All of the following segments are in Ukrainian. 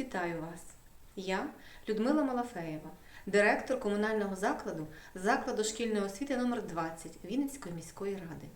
Вітаю вас! Я Людмила Малафеєва, директор комунального закладу закладу шкільної освіти номер 20 Вінницької міської ради.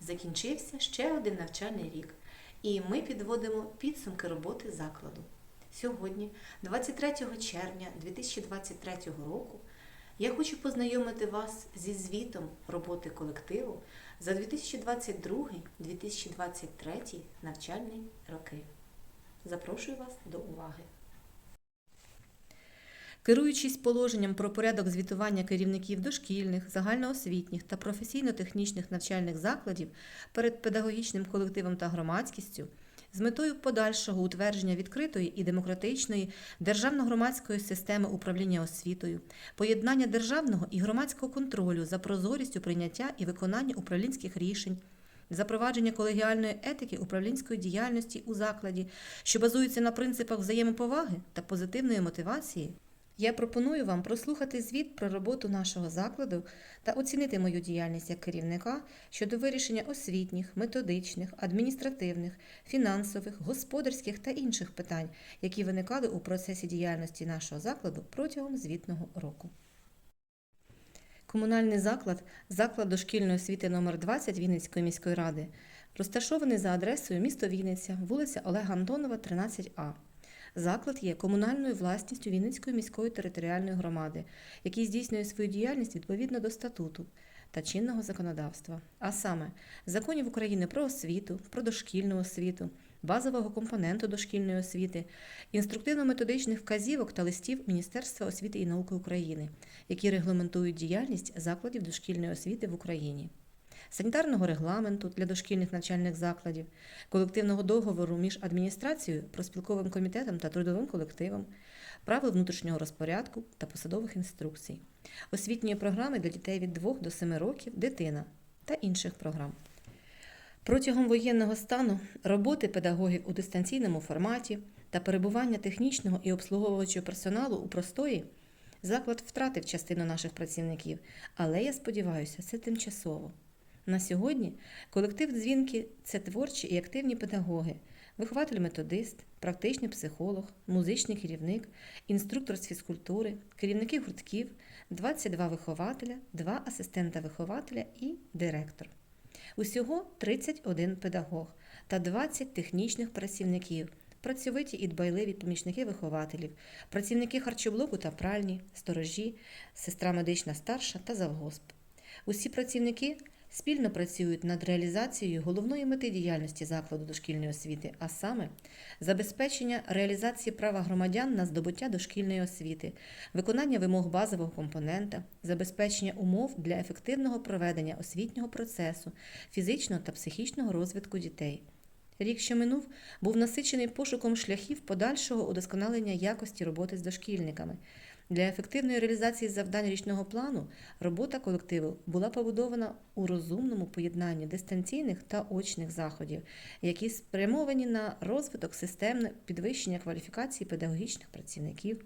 Закінчився ще один навчальний рік, і ми підводимо підсумки роботи закладу. Сьогодні, 23 червня 2023 року, я хочу познайомити вас зі звітом роботи колективу за 2022-2023 навчальні роки. Запрошую вас до уваги. Керуючись положенням про порядок звітування керівників дошкільних, загальноосвітніх та професійно-технічних навчальних закладів перед педагогічним колективом та громадськістю, з метою подальшого утвердження відкритої і демократичної державно-громадської системи управління освітою, поєднання державного і громадського контролю за прозорістю прийняття і виконання управлінських рішень, запровадження колегіальної етики управлінської діяльності у закладі, що базується на принципах взаємоповаги та позитивної мотивації. Я пропоную вам прослухати звіт про роботу нашого закладу та оцінити мою діяльність як керівника щодо вирішення освітніх, методичних, адміністративних, фінансових, господарських та інших питань, які виникали у процесі діяльності нашого закладу протягом звітного року. Комунальний заклад, заклад дошкільної освіти номер 20 Вінницької міської ради, розташований за адресою місто Вінниця, вулиця Олега Антонова, 13А. Заклад є комунальною власністю Вінницької міської територіальної громади, який здійснює свою діяльність відповідно до статуту та чинного законодавства, а саме законів України про освіту, про дошкільну освіту, базового компоненту дошкільної освіти, інструктивно-методичних вказівок та листів Міністерства освіти і науки України, які регламентують діяльність закладів дошкільної освіти в Україні. Санітарного регламенту для дошкільних навчальних закладів, колективного договору між адміністрацією, проспілковим комітетом та трудовим колективом, правил внутрішнього розпорядку та посадових інструкцій, освітньої програми для дітей від 2 до 7 років дитина та інших програм. Протягом воєнного стану роботи педагогів у дистанційному форматі та перебування технічного і обслуговуючого персоналу у простої заклад втратив частину наших працівників, але я сподіваюся, це тимчасово. На сьогодні колектив дзвінки це творчі і активні педагоги, вихователь-методист, практичний психолог, музичний керівник, інструктор з фізкультури, керівники гуртків, 22 вихователя, 2 асистента вихователя і директор. Усього 31 педагог та 20 технічних працівників, працьовиті і дбайливі помічники вихователів, працівники харчоблоку та пральні, сторожі, сестра медична старша та завгосп. Усі працівники спільно працюють над реалізацією головної мети діяльності закладу дошкільної освіти, а саме забезпечення реалізації права громадян на здобуття дошкільної освіти, виконання вимог базового компонента, забезпечення умов для ефективного проведення освітнього процесу, фізичного та психічного розвитку дітей. Рік, що минув, був насичений пошуком шляхів подальшого удосконалення якості роботи з дошкільниками. Для ефективної реалізації завдань річного плану робота колективу була побудована у розумному поєднанні дистанційних та очних заходів, які спрямовані на розвиток системне підвищення кваліфікації педагогічних працівників,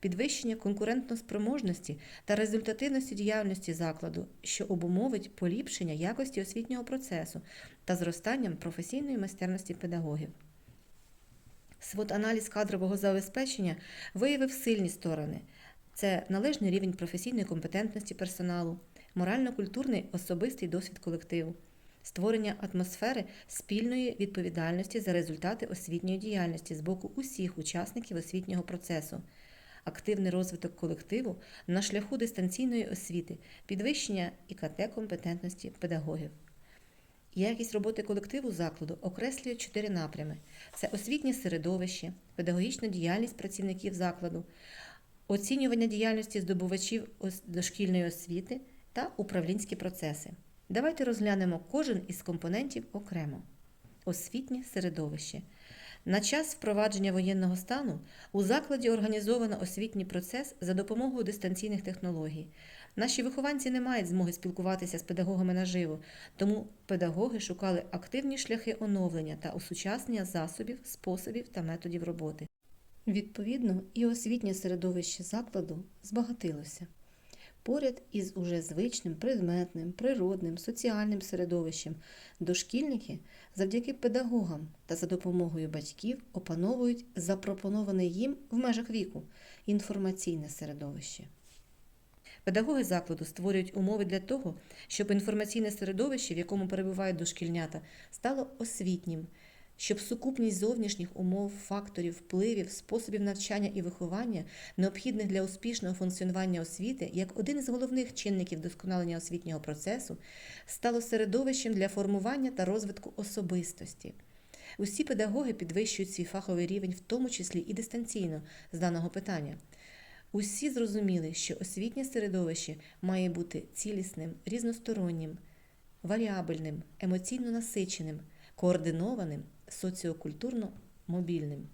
підвищення конкурентноспроможності та результативності діяльності закладу, що обумовить поліпшення якості освітнього процесу та зростанням професійної майстерності педагогів. Свод-аналіз кадрового забезпечення виявив сильні сторони. Це належний рівень професійної компетентності персоналу, морально-культурний особистий досвід колективу, створення атмосфери спільної відповідальності за результати освітньої діяльності з боку усіх учасників освітнього процесу, активний розвиток колективу на шляху дистанційної освіти, підвищення ІКТ компетентності педагогів. Якість роботи колективу закладу окреслює чотири напрями: це освітнє середовище, педагогічна діяльність працівників закладу, оцінювання діяльності здобувачів дошкільної освіти та управлінські процеси. Давайте розглянемо кожен із компонентів окремо. Освітнє середовище. На час впровадження воєнного стану у закладі організовано освітній процес за допомогою дистанційних технологій. Наші вихованці не мають змоги спілкуватися з педагогами наживо, тому педагоги шукали активні шляхи оновлення та осучаснення засобів, способів та методів роботи. Відповідно, і освітнє середовище закладу збагатилося. поряд із уже звичним предметним, природним, соціальним середовищем дошкільники завдяки педагогам та за допомогою батьків опановують запропоноване їм в межах віку інформаційне середовище. Педагоги закладу створюють умови для того, щоб інформаційне середовище, в якому перебувають дошкільнята, стало освітнім, щоб сукупність зовнішніх умов, факторів, впливів, способів навчання і виховання, необхідних для успішного функціонування освіти, як один із головних чинників досконалення освітнього процесу, стало середовищем для формування та розвитку особистості. Усі педагоги підвищують свій фаховий рівень, в тому числі і дистанційно, з даного питання. Усі зрозуміли, що освітнє середовище має бути цілісним, різностороннім, варіабельним, емоційно насиченим, координованим, соціокультурно мобільним.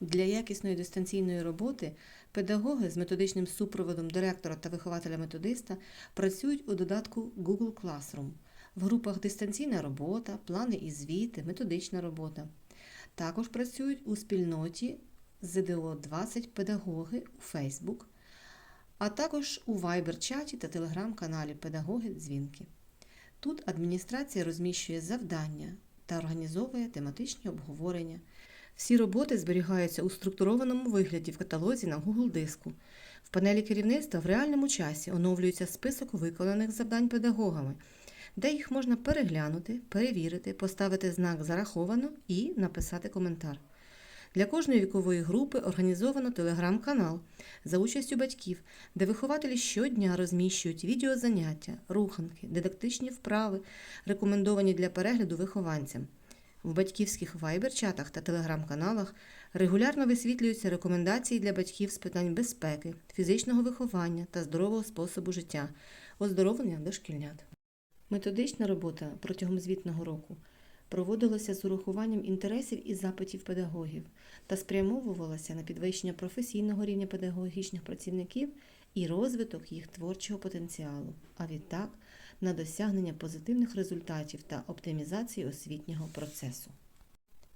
Для якісної дистанційної роботи педагоги з методичним супроводом директора та вихователя-методиста працюють у додатку Google Classroom в групах дистанційна робота, плани і звіти, методична робота. Також працюють у спільноті ЗДО 20 педагоги у Facebook, а також у Viber-чаті та телеграм-каналі Педагоги Дзвінки. Тут адміністрація розміщує завдання та організовує тематичні обговорення. Всі роботи зберігаються у структурованому вигляді в каталозі на Google диску. В панелі керівництва в реальному часі оновлюється список виконаних завдань педагогами, де їх можна переглянути, перевірити, поставити знак Зараховано і написати коментар. Для кожної вікової групи організовано телеграм-канал за участю батьків, де вихователі щодня розміщують відеозаняття, руханки, дидактичні вправи, рекомендовані для перегляду вихованцям. В батьківських вайбер-чатах та телеграм-каналах регулярно висвітлюються рекомендації для батьків з питань безпеки, фізичного виховання та здорового способу життя, оздоровлення дошкільнят. Методична робота протягом звітного року проводилася з урахуванням інтересів і запитів педагогів та спрямовувалася на підвищення професійного рівня педагогічних працівників і розвиток їх творчого потенціалу, а відтак на досягнення позитивних результатів та оптимізації освітнього процесу.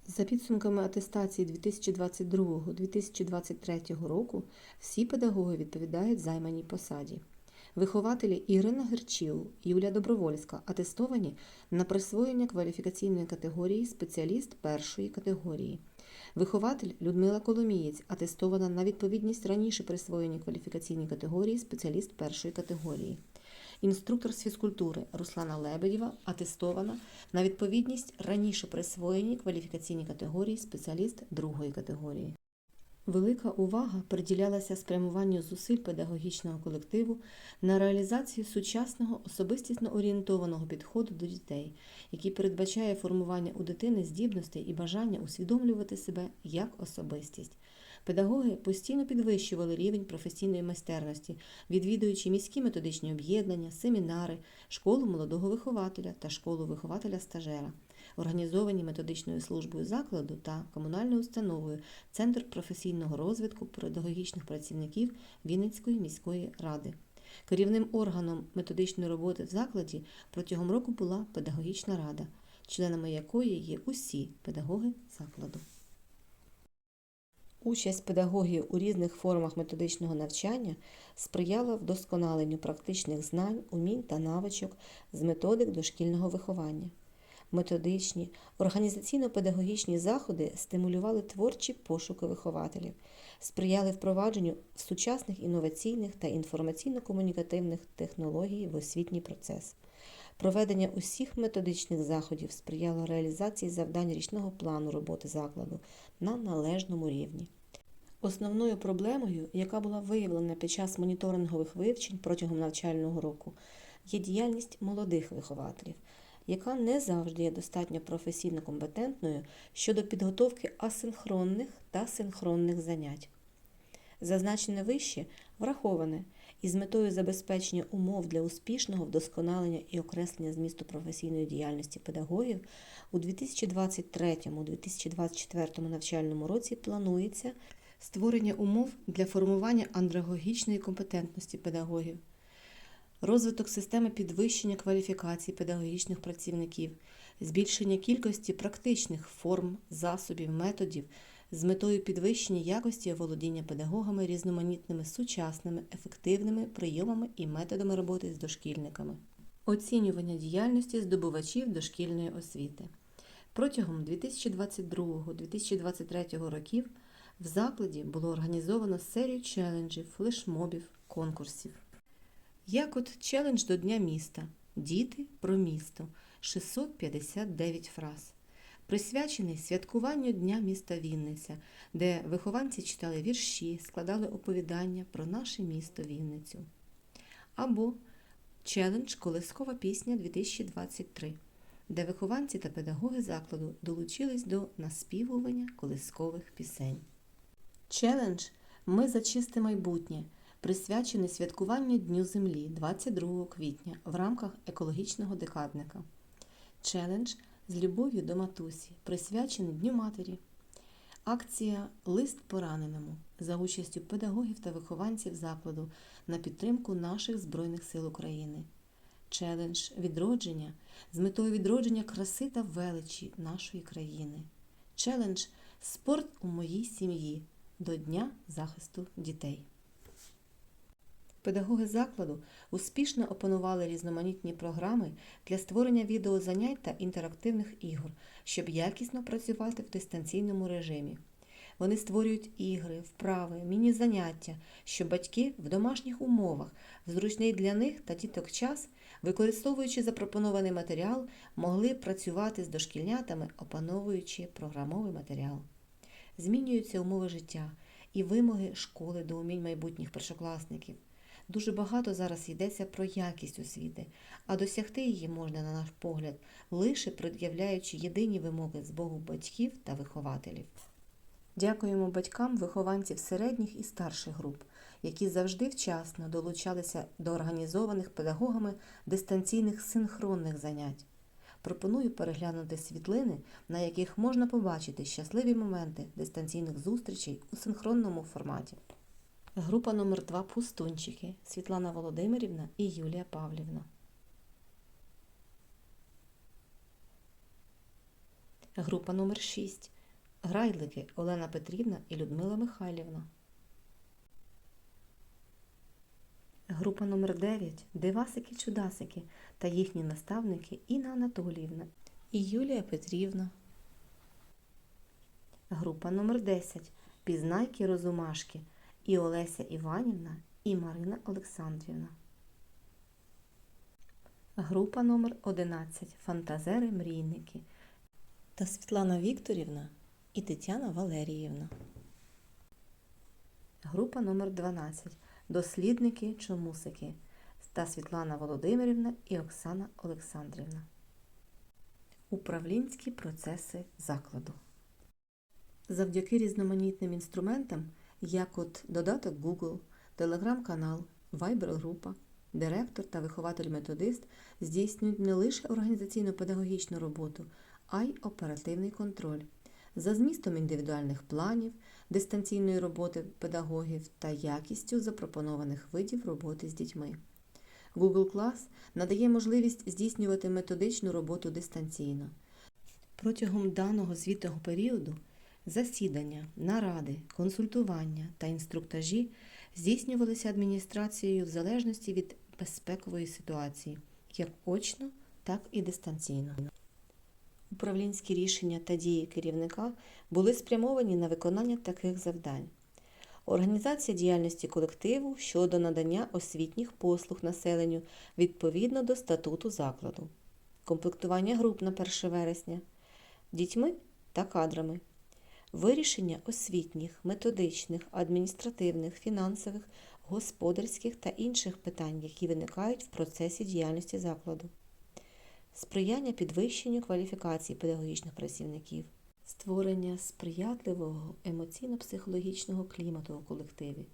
За підсумками атестації 2022-2023 року всі педагоги відповідають займаній посаді. Вихователі Ірина Герчіл, Юлія Добровольська атестовані на присвоєння кваліфікаційної категорії спеціаліст першої категорії. Вихователь Людмила Коломієць атестована на відповідність раніше присвоєній кваліфікаційній категорії спеціаліст першої категорії. Інструктор з фізкультури Руслана Лебедєва атестована на відповідність раніше присвоєній кваліфікаційній категорії спеціаліст другої категорії. Велика увага приділялася спрямуванню зусиль педагогічного колективу на реалізацію сучасного особистісно орієнтованого підходу до дітей, який передбачає формування у дитини здібностей і бажання усвідомлювати себе як особистість. Педагоги постійно підвищували рівень професійної майстерності, відвідуючи міські методичні об'єднання, семінари, школу молодого вихователя та школу вихователя-стажера організовані методичною службою закладу та комунальною установою Центр професійного розвитку педагогічних працівників Вінницької міської ради. Керівним органом методичної роботи в закладі протягом року була педагогічна рада, членами якої є усі педагоги закладу. Участь педагогів у різних формах методичного навчання сприяла вдосконаленню практичних знань, умінь та навичок з методик дошкільного виховання методичні, організаційно-педагогічні заходи стимулювали творчі пошуки вихователів, сприяли впровадженню сучасних інноваційних та інформаційно-комунікативних технологій в освітній процес. Проведення усіх методичних заходів сприяло реалізації завдань річного плану роботи закладу на належному рівні. Основною проблемою, яка була виявлена під час моніторингових вивчень протягом навчального року, є діяльність молодих вихователів, яка не завжди є достатньо професійно компетентною щодо підготовки асинхронних та синхронних занять. Зазначене вище враховане із метою забезпечення умов для успішного вдосконалення і окреслення змісту професійної діяльності педагогів у 2023-2024 навчальному році планується створення умов для формування андрогогічної компетентності педагогів розвиток системи підвищення кваліфікації педагогічних працівників, збільшення кількості практичних форм, засобів, методів з метою підвищення якості володіння педагогами різноманітними сучасними ефективними прийомами і методами роботи з дошкільниками, оцінювання діяльності здобувачів дошкільної освіти. Протягом 2022-2023 років в закладі було організовано серію челенджів, флешмобів, конкурсів. Як от челендж до Дня міста Діти про місто 659 фраз, присвячений святкуванню Дня міста Вінниця, де вихованці читали вірші, складали оповідання про наше місто Вінницю. Або челендж Колискова пісня 2023, де вихованці та педагоги закладу долучились до наспівування колискових пісень. Челендж Ми за чисте майбутнє присвячений святкуванню Дню Землі 22 квітня в рамках екологічного декадника. Челендж з любов'ю до матусі, присвячений Дню Матері. Акція Лист пораненому за участю педагогів та вихованців закладу на підтримку наших Збройних сил України. Челендж відродження з метою відродження краси та величі нашої країни. Челендж Спорт у моїй сім'ї до Дня захисту дітей. Педагоги закладу успішно опанували різноманітні програми для створення відеозанять та інтерактивних ігор, щоб якісно працювати в дистанційному режимі. Вони створюють ігри, вправи, міні-заняття, щоб батьки в домашніх умовах, в зручний для них та діток час, використовуючи запропонований матеріал, могли працювати з дошкільнятами, опановуючи програмовий матеріал. Змінюються умови життя і вимоги школи до умінь майбутніх першокласників. Дуже багато зараз йдеться про якість освіти, а досягти її можна, на наш погляд, лише пред'являючи єдині вимоги з боку батьків та вихователів. Дякуємо батькам вихованців середніх і старших груп, які завжди вчасно долучалися до організованих педагогами дистанційних синхронних занять. Пропоную переглянути світлини, на яких можна побачити щасливі моменти дистанційних зустрічей у синхронному форматі. Група номер 2 Пустунчики Світлана Володимирівна і Юлія Павлівна. Група номер 6 Грайлики Олена Петрівна і Людмила Михайлівна. Група номер 9 Дивасики-чудасики та їхні наставники Інна Анатоліївна і Юлія Петрівна. Група номер 10 Пізнайки розумашки і Олеся Іванівна і Марина Олександрівна. Група номер 11 Фантазери-мрійники та Світлана Вікторівна і Тетяна Валеріївна. Група номер 12 Дослідники чомусики та Світлана Володимирівна і Оксана Олександрівна. Управлінські процеси закладу. Завдяки різноманітним інструментам, як от додаток Google, телеграм-канал, Viber-група, директор та вихователь-методист здійснюють не лише організаційно-педагогічну роботу, а й оперативний контроль за змістом індивідуальних планів, дистанційної роботи педагогів та якістю запропонованих видів роботи з дітьми. Google Class надає можливість здійснювати методичну роботу дистанційно. Протягом даного звітного періоду засідання, наради, консультування та інструктажі здійснювалися адміністрацією в залежності від безпекової ситуації, як очно, так і дистанційно. Управлінські рішення та дії керівника були спрямовані на виконання таких завдань. Організація діяльності колективу щодо надання освітніх послуг населенню відповідно до статуту закладу, комплектування груп на 1 вересня, дітьми та кадрами, вирішення освітніх, методичних, адміністративних, фінансових, господарських та інших питань, які виникають в процесі діяльності закладу. Сприяння підвищенню кваліфікації педагогічних працівників, створення сприятливого емоційно-психологічного клімату у колективі,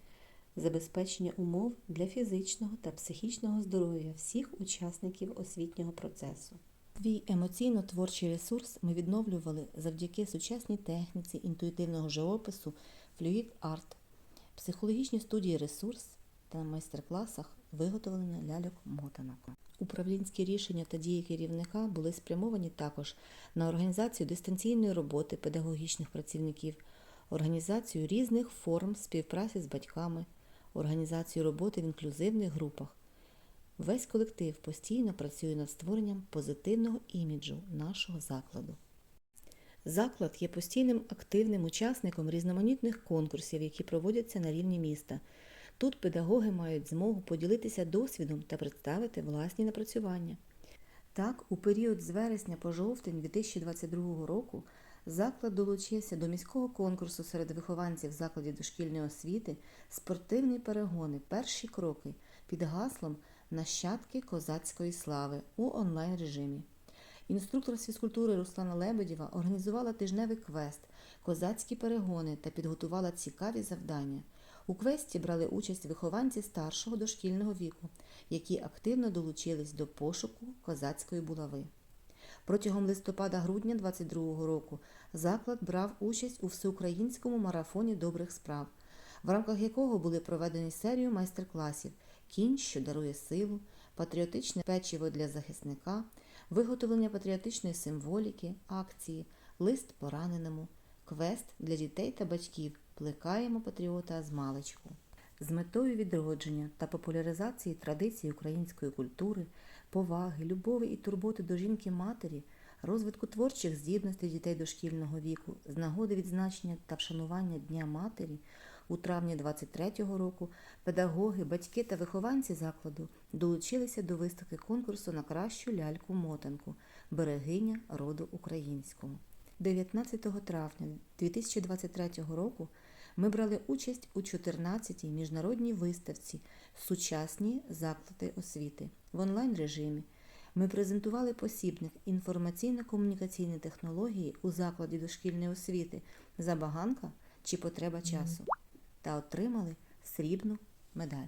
забезпечення умов для фізичного та психічного здоров'я всіх учасників освітнього процесу. Свій емоційно-творчий ресурс ми відновлювали завдяки сучасній техніці інтуїтивного живопису Fluid Art, психологічній студії ресурс та майстер-класах виготовлення ляльок-мотанок. Управлінські рішення та дії керівника були спрямовані також на організацію дистанційної роботи педагогічних працівників, організацію різних форм співпраці з батьками, організацію роботи в інклюзивних групах. Весь колектив постійно працює над створенням позитивного іміджу нашого закладу. Заклад є постійним активним учасником різноманітних конкурсів, які проводяться на рівні міста. Тут педагоги мають змогу поділитися досвідом та представити власні напрацювання. Так, у період з вересня по жовтень 2022 року заклад долучився до міського конкурсу серед вихованців закладів дошкільної освіти спортивні перегони Перші кроки під гаслом Нащадки козацької слави у онлайн режимі. Інструктор з фізкультури Руслана Лебедєва організувала тижневий квест Козацькі перегони та підготувала цікаві завдання. У квесті брали участь вихованці старшого дошкільного віку, які активно долучились до пошуку козацької булави. Протягом листопада-грудня 2022 року заклад брав участь у всеукраїнському марафоні добрих справ, в рамках якого були проведені серію майстер-класів Кінь, що дарує силу, патріотичне печиво для захисника, виготовлення патріотичної символіки, акції, лист пораненому, квест для дітей та батьків Плекаємо патріота з маличку. З метою відродження та популяризації традицій української культури, поваги, любові і турботи до жінки-матері, розвитку творчих здібностей дітей дошкільного віку, з нагоди відзначення та вшанування Дня матері у травні 23-го року педагоги, батьки та вихованці закладу долучилися до виставки конкурсу на кращу ляльку-мотанку Берегиня роду українського. 19 травня 2023 року ми брали участь у 14-й міжнародній виставці Сучасні заклади освіти в онлайн режимі. Ми презентували посібник інформаційно-комунікаційні технології у закладі дошкільної освіти Забаганка чи потреба часу та отримали срібну медаль.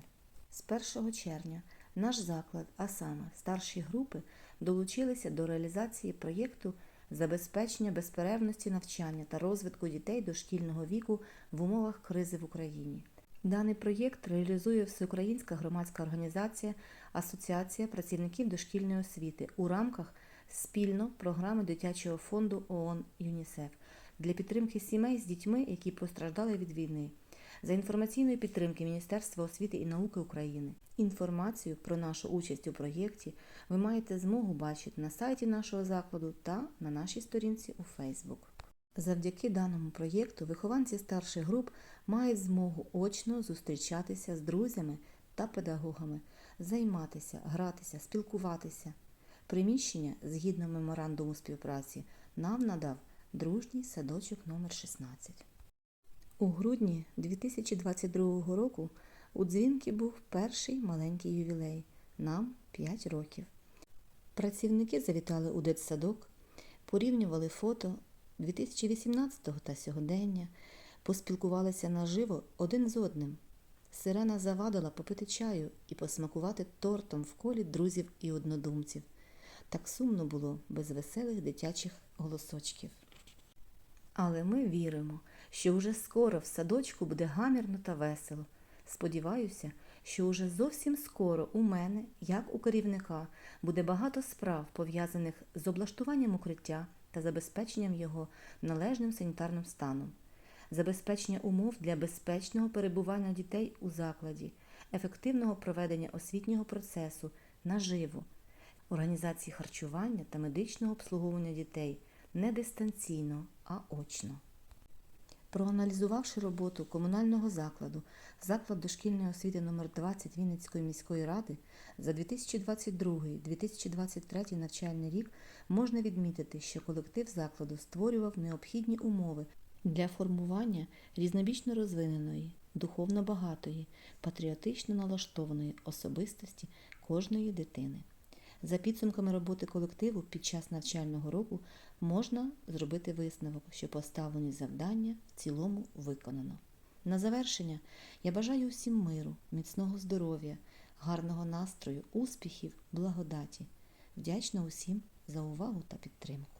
З 1 червня наш заклад, а саме старші групи, долучилися до реалізації проєкту забезпечення безперервності навчання та розвитку дітей дошкільного віку в умовах кризи в Україні. Даний проєкт реалізує Всеукраїнська громадська організація Асоціація працівників дошкільної освіти у рамках спільно програми дитячого фонду ООН ЮНІСЕФ для підтримки сімей з дітьми, які постраждали від війни. За інформаційної підтримки Міністерства освіти і науки України. Інформацію про нашу участь у проєкті ви маєте змогу бачити на сайті нашого закладу та на нашій сторінці у Facebook. Завдяки даному проєкту вихованці старших груп мають змогу очно зустрічатися з друзями та педагогами, займатися, гратися, спілкуватися. Приміщення згідно меморандуму співпраці нам надав дружній садочок номер 16. У грудні 2022 року у дзвінки був перший маленький ювілей. Нам 5 років. Працівники завітали у дитсадок, порівнювали фото 2018 та сьогодення, поспілкувалися наживо один з одним. Сирена завадила попити чаю і посмакувати тортом в колі друзів і однодумців. Так сумно було без веселих дитячих голосочків. Але ми віримо, що вже скоро в садочку буде гамірно та весело. Сподіваюся, що уже зовсім скоро у мене, як у керівника, буде багато справ, пов'язаних з облаштуванням укриття та забезпеченням його належним санітарним станом, забезпечення умов для безпечного перебування дітей у закладі, ефективного проведення освітнього процесу наживо, організації харчування та медичного обслуговування дітей не дистанційно, а очно. Проаналізувавши роботу комунального закладу, заклад дошкільної освіти номер 20 Вінницької міської ради за 2022-2023 навчальний рік, можна відмітити, що колектив закладу створював необхідні умови для формування різнобічно розвиненої, духовно багатої, патріотично налаштованої особистості кожної дитини. За підсумками роботи колективу під час навчального року можна зробити висновок, що поставлені завдання в цілому виконано. На завершення я бажаю всім миру, міцного здоров'я, гарного настрою, успіхів, благодаті. Вдячна усім за увагу та підтримку.